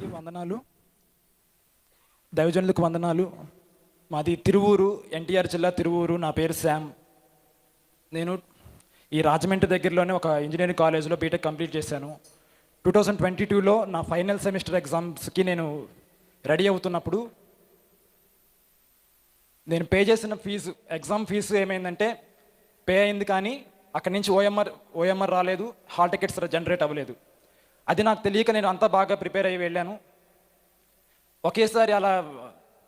అందరికీ వందనాలు. దైవజనులకు వందనాలు. మాది తిరువూరు ఎన్టీఆర్ జిల్లా తిరువూరు. నా పేరు శామ్ నేను ఈ రాజమండ్రి దగ్గరలోనే ఒక ఇంజనీరింగ్ కాలేజ్లో బీటెక్ కంప్లీట్ చేశాను. టూ థౌజండ్ ట్వంటీ టూలో నా ఫైనల్ సెమిస్టర్ ఎగ్జామ్స్కి నేను రెడీ అవుతున్నప్పుడు నేను పే చేసిన ఫీజు ఎగ్జామ్ ఫీజు ఏమైందంటే పే అయింది కానీ అక్కడి నుంచి ఓఎంఆర్ ఓఎంఆర్ రాలేదు. హాల్ టికెట్స్ జనరేట్ అవ్వలేదు. అది నాకు తెలియక నేను అంతా బాగా ప్రిపేర్ అయ్యి వెళ్ళాను. ఒకేసారి అలా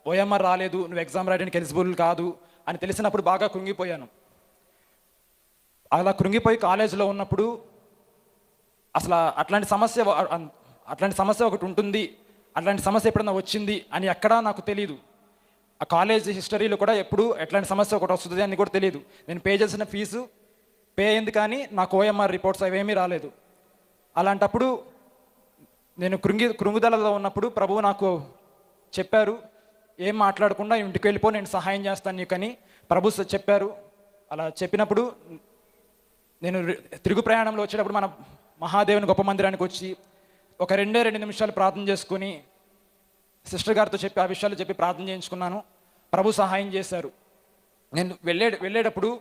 ఓఎంఆర్ రాలేదు నువ్వు ఎగ్జామ్ రాయడానికి ఎలిజిబుల్ కాదు అని తెలిసినప్పుడు బాగా కృంగిపోయాను. అలా కృంగిపోయి కాలేజీలో ఉన్నప్పుడు అసలు అట్లాంటి సమస్య అట్లాంటి సమస్య ఒకటి ఉంటుంది అట్లాంటి సమస్య ఎప్పుడన్నా వచ్చింది అని ఎక్కడా నాకు తెలియదు ఆ కాలేజ్ హిస్టరీలో కూడా ఎప్పుడు ఎట్లాంటి సమస్య ఒకటి వస్తుంది అని కూడా తెలియదు నేను పే చేసిన ఫీజు పే అయింది కానీ నాకు ఓఎంఆర్ రిపోర్ట్స్ అవేమీ రాలేదు. అలాంటప్పుడు నేను కృంగి కృంగుదలలో ఉన్నప్పుడు ప్రభువు నాకు చెప్పారు ఏం మాట్లాడకుండా ఇంటికి వెళ్ళిపో నేను సహాయం చేస్తాను నీకని. ప్రభు స- చెప్పారు. అలా చెప్పినప్పుడు నేను తిరుగు ప్రయాణంలో వచ్చేటప్పుడు మన మహాదేవుని గొప్ప మందిరానికి వచ్చి ఒక రెండే రెండు నిమిషాలు ప్రార్థన చేసుకుని సిస్టర్ గారితో చెప్పి ఆ విషయాలు చెప్పి ప్రార్థన చేయించుకున్నాను. ప్రభు సహాయం చేశారు. నేను వెళ్ళే వెళ్ళేటప్పుడు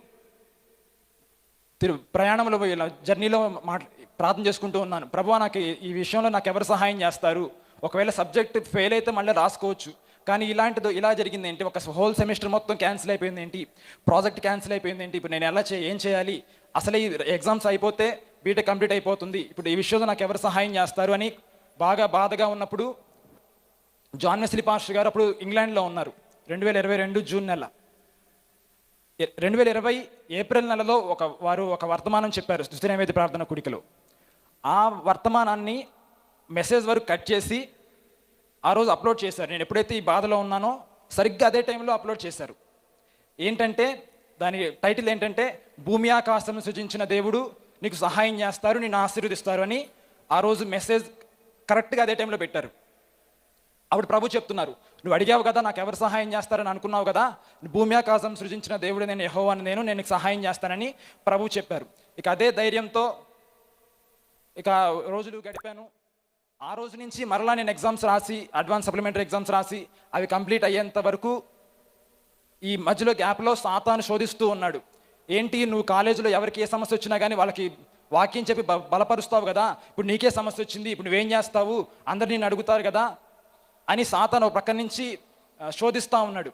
తిరు ప్రయాణంలో ఇలా జర్నీలో మాట్లా ప్రార్థన చేసుకుంటూ ఉన్నాను. ప్రభు నాకు ఈ- విషయంలో నాకు ఎవరు సహాయం చేస్తారు? ఒకవేళ సబ్జెక్ట్ ఫెయిల్ అయితే మళ్ళీ రాసుకోవచ్చు. కానీ ఇలాంటిది ఇలా జరిగింది ఏంటి? ఒక హోల్ సెమిస్టర్ మొత్తం క్యాన్సిల్ అయిపోయింది ఏంటి? ప్రాజెక్ట్ క్యాన్సిల్ అయిపోయింది ఏంటి? ఇప్పుడు నేను ఎలా చే ఏం చేయాలి? అసలు ఈ ఎగ్జామ్స్ అయిపోతే బీటెక్ కంప్లీట్ అయిపోతుంది. ఇప్పుడు ఈ విషయంలో నాకు ఎవరు సహాయం చేస్తారు అని బాగా బాధగా ఉన్నప్పుడు జాన్ వెస్లీ పాస్టర్ గారు అప్పుడు ఇంగ్లాండ్లో ఉన్నారు. రెండు వేల ఇరవై రెండు జూన్ నెల. రెండు వేల ఇరవై ఏప్రిల్ నెలలో ఒక వారు ఒక వర్తమానం చెప్పారు స్థుతి నైవేద్య ప్రార్థన కుడికలో. ఆ వర్తమానాన్ని మెసేజ్ వరకు కట్ చేసి ఆ రోజు అప్లోడ్ చేశారు. నేను ఎప్పుడైతే ఈ బాధలో ఉన్నానో సరిగ్గా అదే టైంలో అప్లోడ్ చేశారు. ఏంటంటే దాని టైటిల్ ఏంటంటే భూమి ఆకాశం సృజించిన దేవుడు నీకు సహాయం చేస్తారు నేను ఆశీర్వదిస్తారు అని ఆ రోజు మెసేజ్ కరెక్ట్గా అదే టైంలో పెట్టారు. అప్పుడు ప్రభు చెప్తున్నారు నువ్వు అడిగావు కదా నాకు ఎవరు సహాయం చేస్తారని అనుకున్నావు కదా భూమి ఆకాశం సృజించిన దేవుడు నేను యెహోవాని నేను నేను నీకు సహాయం చేస్తానని ప్రభు చెప్పారు. ఇక అదే ధైర్యంతో ఇక రోజులు గడిపాను. ఆ రోజు నుంచి మరలా నేను ఎగ్జామ్స్ రాసి అడ్వాన్స్ సప్లిమెంటరీ ఎగ్జామ్స్ రాసి అవి కంప్లీట్ అయ్యేంత వరకు ఈ మధ్యలో గ్యాప్లో సాతాను శోధిస్తూ ఉన్నాడు. ఏంటి నువ్వు కాలేజీలో ఎవరికి ఏ సమస్య వచ్చినా కానీ వాళ్ళకి వాక్యం చెప్పి బలపరుస్తావు కదా ఇప్పుడు నీకే సమస్య వచ్చింది ఇప్పుడు నువ్వేం చేస్తావు అందరు నేను అడుగుతారు కదా అని సాతాను ఒక ప్రక్క నుంచి శోధిస్తూ ఉన్నాడు.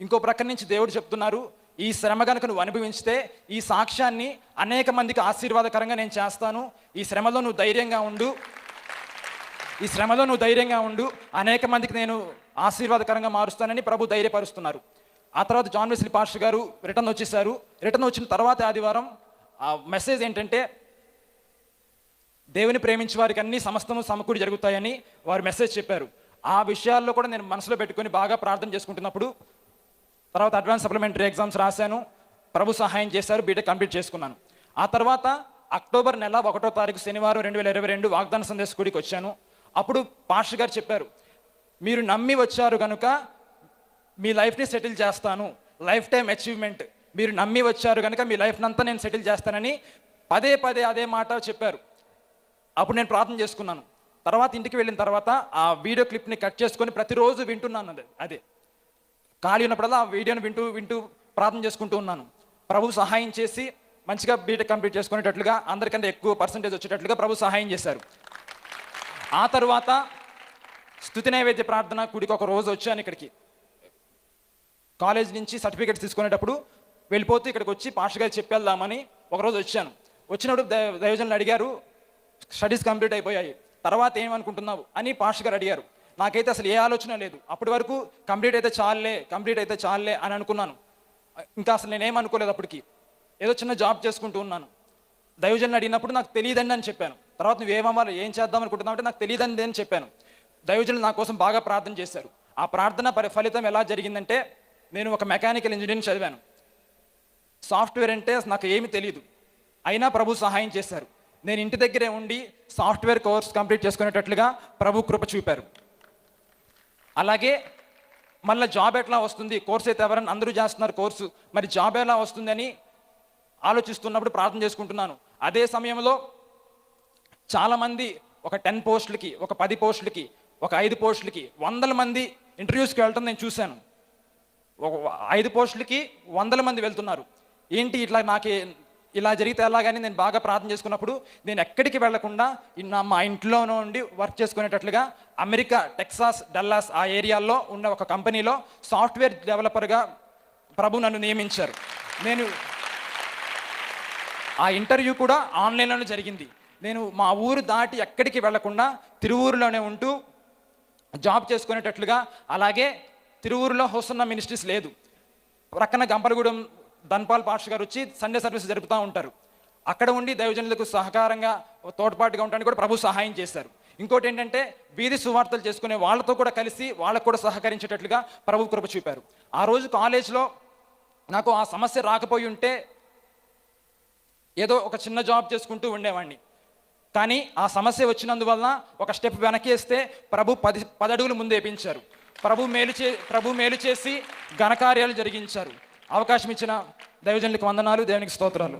ఇంకో ప్రక్క నుంచి దేవుడు చెప్తున్నారు ఈ శ్రమ కనుక నువ్వు అనుభవించితే ఈ సాక్ష్యాన్ని అనేక మందికి ఆశీర్వాదకరంగా నేను చేస్తాను. ఈ శ్రమలో నువ్వు ధైర్యంగా ఉండు. ఈ శ్రమలో నువ్వు ధైర్యంగా ఉండు. అనేక మందికి నేను ఆశీర్వాదకరంగా మారుస్తానని ప్రభు ధైర్యపరుస్తున్నారు. ఆ తర్వాత జాన్ వెస్లీ పాస్టర్ గారు రిటర్న్ వచ్చేసారు. రిటర్న్ వచ్చిన తర్వాత ఆదివారం ఆ మెసేజ్ ఏంటంటే దేవుని ప్రేమించే వారికి అన్ని సమస్తము సమకూడి జరుగుతాయని వారు మెసేజ్ చెప్పారు. ఆ విషయాల్లో కూడా నేను మనసులో పెట్టుకొని బాగా ప్రార్థన చేసుకుంటున్నప్పుడు తర్వాత అడ్వాన్స్ సప్లిమెంటరీ ఎగ్జామ్స్ రాశాను. ప్రభు సహాయం చేశారు బీటెక్ కంప్లీట్ చేసుకున్నాను. ఆ తర్వాత అక్టోబర్ నెల ఒకటో తారీఖు శనివారం రెండు వేల ఇరవై రెండు వాగ్దాన సందేశ గుడికి వచ్చాను. అప్పుడు పాష గారు చెప్పారు మీరు నమ్మి వచ్చారు కనుక మీ లైఫ్ని సెటిల్ చేస్తాను. Life time achievement. మీరు నమ్మి వచ్చారు కనుక మీ లైఫ్ అంతా నేను సెటిల్ చేస్తానని పదే పదే అదే మాట చెప్పారు. అప్పుడు నేను ప్రార్థన చేసుకున్నాను. తర్వాత ఇంటికి వెళ్ళిన తర్వాత ఆ వీడియో క్లిప్ని కట్ చేసుకొని ప్రతిరోజు వింటున్నాను అది అదే. ఖాళీ ఉన్నప్పుడల్లా ఆ వీడియోని వింటూ వింటూ ప్రార్థన చేసుకుంటూ ఉన్నాను. ప్రభు సహాయం చేసి మంచిగా బీటెక్ కంప్లీట్ చేసుకునేటట్లుగా అందరికంటే ఎక్కువ పర్సంటేజ్ వచ్చేటట్లుగా ప్రభు సహాయం చేశారు. ఆ తర్వాత స్థుతి నైవేద్య ప్రార్థన కుడికి ఒక రోజు వచ్చాను ఇక్కడికి. కాలేజ్ నుంచి సర్టిఫికేట్స్ తీసుకునేటప్పుడు వెళ్ళిపోతూ ఇక్కడికి వచ్చి పాస్టర్ గారు చెప్పేద్దామని ఒకరోజు వచ్చాను. వచ్చినప్పుడు దై- దైవజనులు అడిగారు స్టడీస్ కంప్లీట్ అయిపోయాయి. తర్వాత ఏమనుకుంటున్నావు అని పాష గారు అడిగారు. నాకైతే అసలు ఏ ఆలోచన లేదు. అప్పటి వరకు కంప్లీట్ అయితే చాలే కంప్లీట్ అయితే చాలే అని అనుకున్నాను. ఇంకా అసలు నేనేం అనుకోలేదు అప్పటికి. ఏదో చిన్న జాబ్ చేసుకుంటూ ఉన్నాను. దైవజన్ అడిగినప్పుడు నాకు తెలియదండి అని చెప్పాను. తర్వాత నువ్వు ఏమవ్వాలి ఏం చేద్దాం అనుకుంటున్నావు అంటే నాకు తెలియదండి అని చెప్పాను. దైవజనులు నా కోసం బాగా ప్రార్థన చేశారు. ఆ ప్రార్థన ఫలితం ఎలా జరిగిందంటే నేను ఒక మెకానికల్ ఇంజనీరింగ్ చదివాను. సాఫ్ట్వేర్ అంటే నాకు ఏమీ తెలియదు అయినా ప్రభు సహాయం చేశారు. నేను ఇంటి దగ్గరే ఉండి సాఫ్ట్వేర్ కోర్స్ కంప్లీట్ చేసుకునేటట్లుగా ప్రభు కృప చూపారు. అలాగే మళ్ళీ జాబ్ ఎట్లా వస్తుంది? కోర్స్ అయితే ఎవరైనా అందరూ చేస్తున్నారు కోర్సు. మరి జాబ్ ఎలా వస్తుందని ఆలోచిస్తున్నప్పుడు ప్రార్థన చేసుకుంటున్నాను. అదే సమయంలో చాలామంది ఒక టెన్ పోస్టులకి ఒక పది పోస్టులకి ఒక ఐదు పోస్టులకి వందల మంది ఇంటర్వ్యూస్కి వెళ్ళటం నేను చూశాను. ఒక ఐదు పోస్టులకి వందల మంది వెళ్తున్నారు. ఏంటి ఇట్లా నాకు ఇలా జరిగితే ఎలాగని నేను బాగా ప్రార్థన చేసుకున్నప్పుడు నేను ఎక్కడికి వెళ్ళకుండా నా మా ఇంట్లోనే ఉండి వర్క్ చేసుకునేటట్లుగా అమెరికా టెక్సాస్ డల్లాస్ ఆ ఏరియాల్లో ఉన్న ఒక కంపెనీలో సాఫ్ట్వేర్ డెవలపర్గా ప్రభు నన్ను నియమించారు. నేను ఆ ఇంటర్వ్యూ కూడా ఆన్లైన్లోనే జరిగింది. నేను మా ఊరు దాటి ఎక్కడికి వెళ్ళకుండా తిరువూరులోనే ఉంటూ జాబ్ చేసుకునేటట్లుగా అలాగే తిరువూరులో హోసన్న మినిస్ట్రీస్ లేదు. ప్రక్కన గంపలగూడెం ధన్పాల్ పాష గారు వచ్చి సండే సర్వీస్ జరుపుతూ ఉంటారు. అక్కడ ఉండి దైవజనులకు సహకారంగా తోడ్పాటుగా ఉండడానికి కూడా ప్రభు సహాయం చేశారు. ఇంకోటి ఏంటంటే వీధి సువార్తలు చేసుకునే వాళ్ళతో కూడా కలిసి వాళ్ళకు కూడా సహకరించేటట్లుగా ప్రభు కృప చూపారు. ఆ రోజు కాలేజ్లో నాకు ఆ సమస్య రాకపోయి ఉంటే ఏదో ఒక చిన్న జాబ్ చేసుకుంటూ ఉండేవాడిని కానీ ఆ సమస్య వచ్చినందువల్ల ఒక స్టెప్ వెనక్కి వేస్తే ప్రభు పది పదడుగులు ముందు వేపించారు. ప్రభు మేలు చే ప్రభు మేలు చేసి ఘనకార్యాలు జరిగించారు. అవకాశం ఇచ్చిన దైవజనులకు వందనాలు దేవునికి స్తోత్రాలు.